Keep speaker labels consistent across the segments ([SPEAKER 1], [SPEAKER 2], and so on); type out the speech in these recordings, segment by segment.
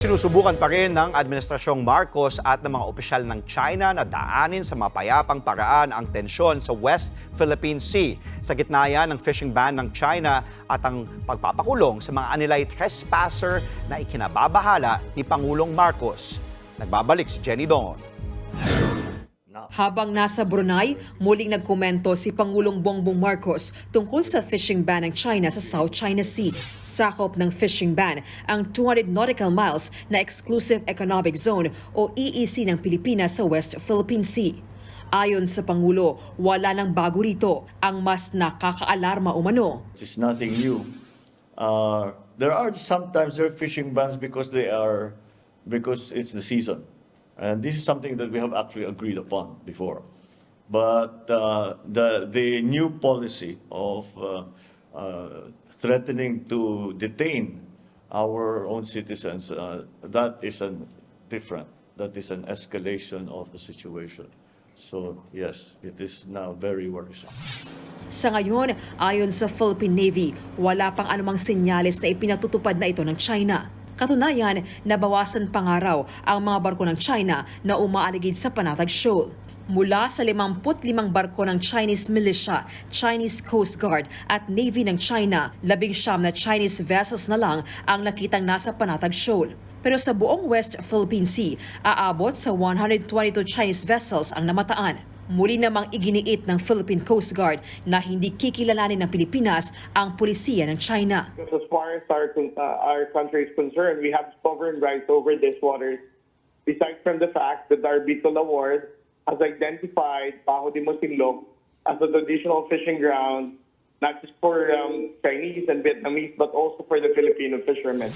[SPEAKER 1] Sinusubukan pa rin ng Administrasyong Marcos at ng mga opisyal ng China na daanin sa mapayapang paraan ang tensyon sa West Philippine Sea. Sa gitna yan ng fishing ban ng China at ang pagpapakulong sa mga anilay trespasser na ikinababahala ni Pangulong Marcos. Nagbabalik si Jenny Don.
[SPEAKER 2] Habang nasa Brunei, muling nagkomento si Pangulong Bongbong Marcos tungkol sa fishing ban ng China sa South China Sea. Sakop ng fishing ban ang 200 nautical miles na Exclusive Economic Zone o EEZ ng Pilipinas sa West Philippine Sea. Ayon sa Pangulo, wala nang bago rito ang mas nakakaalarma umano.
[SPEAKER 3] It's nothing new. Uh, there are sometimes there are fishing bans because they are because it's the season, and this is something that we have actually agreed upon before. But uh, the the new policy of uh, uh, threatening to detain our own citizens uh, that is a different. That is an escalation of the situation. So yes, it is now very worrisome.
[SPEAKER 2] Sa ngayon, ayon sa Philippine Navy, wala pang anumang senyales na ipinatutupad na ito ng China. Katunayan, nabawasan pa nga raw ang mga barko ng China na umaaligid sa Panatag Shoal. Mula sa 55 barko ng Chinese militia, Chinese Coast Guard at Navy ng China, labing siyam na Chinese vessels na lang ang nakitang nasa Panatag Shoal. Pero sa buong West Philippine Sea, aabot sa 122 Chinese vessels ang namataan. Muli namang iginiit ng Philippine Coast Guard na hindi kikilalanin ng Pilipinas ang pulisiya ng China.
[SPEAKER 4] As far as our, uh, our country is concerned, we have sovereign rights over these waters. Besides from the fact that our Bicol Award has identified Bajo de Mosinloc as a traditional fishing ground, not just for um, Chinese and Vietnamese, but also for the Filipino fishermen.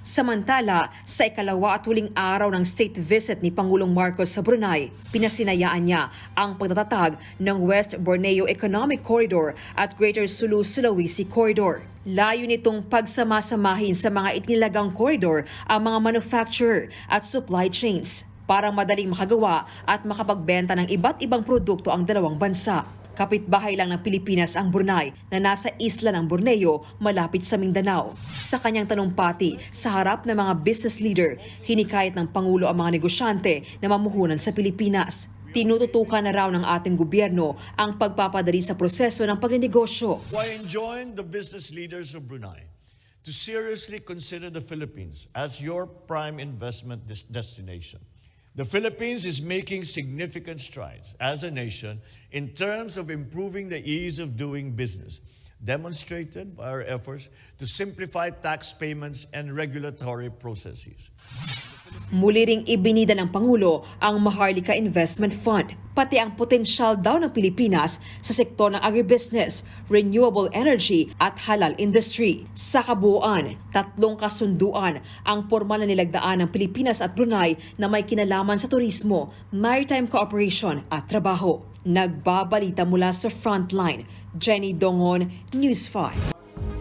[SPEAKER 2] Samantala, sa ikalawa at huling araw ng state visit ni Pangulong Marcos sa Brunei, pinasinayaan niya ang pagtatatag ng West Borneo Economic Corridor at Greater Sulu-Sulawesi Corridor. Layo nitong pagsamasamahin sa mga itnilagang corridor ang mga manufacturer at supply chains para madaling makagawa at makapagbenta ng iba't ibang produkto ang dalawang bansa. Kapitbahay lang ng Pilipinas ang Brunei na nasa isla ng Borneo malapit sa Mindanao. Sa kanyang tanumpati sa harap ng mga business leader, hinikayat ng Pangulo ang mga negosyante na mamuhunan sa Pilipinas. Tinututukan na raw ng ating gobyerno ang pagpapadali sa proseso ng pagnenegosyo.
[SPEAKER 5] I enjoin the business leaders of Brunei to seriously consider the Philippines as your prime investment des- destination. The Philippines is making significant strides as a nation in terms of improving the ease of doing business, demonstrated by our efforts to simplify tax payments and regulatory processes.
[SPEAKER 2] Muli ring ibinida ng Pangulo ang Maharlika Investment Fund, pati ang potensyal daw ng Pilipinas sa sektor ng agribusiness, renewable energy at halal industry. Sa kabuuan, tatlong kasunduan ang formal na nilagdaan ng Pilipinas at Brunei na may kinalaman sa turismo, maritime cooperation at trabaho. Nagbabalita mula sa Frontline, Jenny Dongon, News 5.